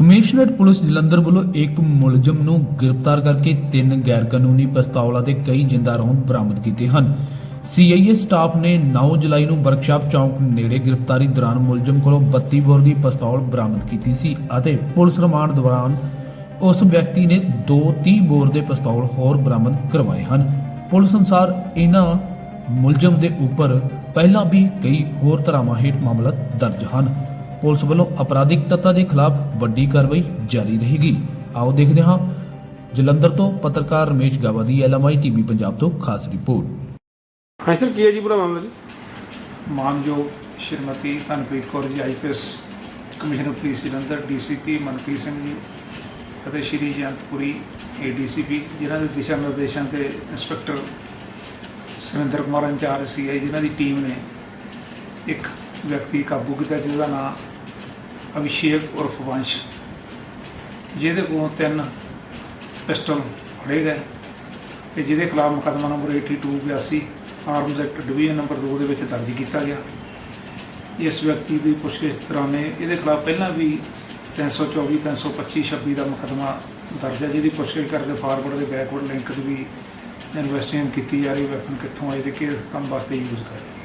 Commissionerate police Jalandhar ਵੱਲੋਂ ਇੱਕ ਮੁਲਜ਼ਮ ਨੂੰ ਗ੍ਰਿਫਤਾਰ ਕਰਕੇ ਤਿੰਨ ਗੈਰਕਾਨੂੰਨੀ ਪਿਸਤੌਲਾਂ ਤੇ ਕਈ ਜਿੰਦਾ ਰੌਂਦ ਬਰਾਮਦ ਕੀਤੇ ਹਨ। ਸੀਆਈਏ ਸਟਾਫ ਨੇ 9 ਜੁਲਾਈ ਨੂੰ ਵਰਕਸ਼ਾਪ ਚੌਂਕ ਨੇੜੇ ਗ੍ਰਿਫਤਾਰੀ ਦੌਰਾਨ ਮੁਲਜ਼ਮ ਕੋਲੋਂ 32 ਬੋਰ ਦੀ ਪਿਸਤੌਲ ਬਰਾਮਦ ਕੀਤੀ ਸੀ ਅਤੇ ਪੁਲਿਸ ਰਿਮਾਂਡ ਦੌਰਾਨ ਉਸ ਵਿਅਕਤੀ ਨੇ ਦੋ 30 ਬੋਰ ਦੇ ਪਿਸਤੌਲ ਹੋਰ ਬਰਾਮਦ ਕਰਵਾਏ ਹਨ। ਪੁਲਿਸ ਅਨੁਸਾਰ ਇਹਨਾਂ ਮੁਲਜ਼ਮ ਦੇ ਉੱਪਰ ਪਹਿਲਾਂ ਵੀ ਕਈ ਹੋਰ ਧਾਰਾਵਾਂ ਹੇਠ ਮਾਮਲਾ ਦਰਜ ਹਨ। ਪੁਲਿਸ ਵੱਲੋਂ ਅਪਰਾਧਿਕ ਤੱਤਾਂ ਦੇ ਖਿਲਾਫ ਵੱਡੀ ਕਾਰਵਾਈ ਜਾਰੀ ਰਹੇਗੀ। ਆਓ ਦੇਖਦੇ ਹਾਂ। ਜਲੰਧਰ ਤੋਂ ਪੱਤਰਕਾਰ ਰਮੇਸ਼ ਗਾਵਾ ਦੀ ਐਲਐਮਆਈ ਟੀਵੀ ਪੰਜਾਬ ਤੋਂ ਖਾਸ ਰਿਪੋਰਟ। ਹਾਂ ਸਰ ਕੀ ਹੈ ਜੀ ਪੂਰਾ ਮਾਮਲਾ ਜੀ? ਮਾਨਯੋਗ Shrimati Dhanpreet Kaur ji IPS commissioner police Jalandhar DCP Manpreet Singh ji ਅਤੇ ਸ਼੍ਰੀ ਜਯੰਤਪੁਰੀ ਏਡੀਸੀਪੀ ਜਿਨ੍ਹਾਂ ਦੇ ਦਿਸ਼ਾ ਨਿਰਦੇਸ਼ਾਂ ਤੇ inspector Surinder Kumar incharge CI ਜਿਨ੍ਹਾਂ ਦੀ ਟੀਮ ਨੇ ਇੱਕ ਵਿਅਕਤੀ ਕਾਬੂ ਕੀਤਾ ਜਿਹਦਾ ਨਾਮ ਅਭਿਸ਼ੇਕ ਉਰਫ ਵੰਸ਼। ਜਿਹਦੇ ਕੋਲੋਂ ਤਿੰਨ ਪਿਸਟਲ ਫੜੇ ਗਏ ਤੇ ਜਿਹਦੇ ਖਿਲਾਫ ਮੁਕੱਦਮਾ number 8282 arms act division number 2 ਦੇ ਵਿੱਚ ਦਰਜ ਕੀਤਾ ਗਿਆ। ਇਸ ਵਿਅਕਤੀ ਦੀ ਪੁੱਛਗਿੱਛ ਦੌਰਾਨ ਇਹਦੇ ਖਿਲਾਫ ਪਹਿਲਾਂ ਵੀ 324 325 26 ਦਾ ਮੁਕੱਦਮਾ ਦਰਜ ਹੈ, ਜਿਹਦੀ ਪੁੱਛਗਿੱਛ ਕਰਕੇ ਫਾਰਵਰਡ ਦੇ ਬੈਕਵਰਡ ਲਿੰਕ ਦੀ ਵੀ ਇਨਵੈਸਟੀਗੇਸ਼ਨ ਕੀਤੀ ਜਾ ਰਹੀ ਵੈਪਨ ਕਿੱਥੋਂ ਆਏ ਤੇ ਕਿਸ ਕੰਮ ਵਾਸਤੇ ਯੂਜ਼ ਕਰੇ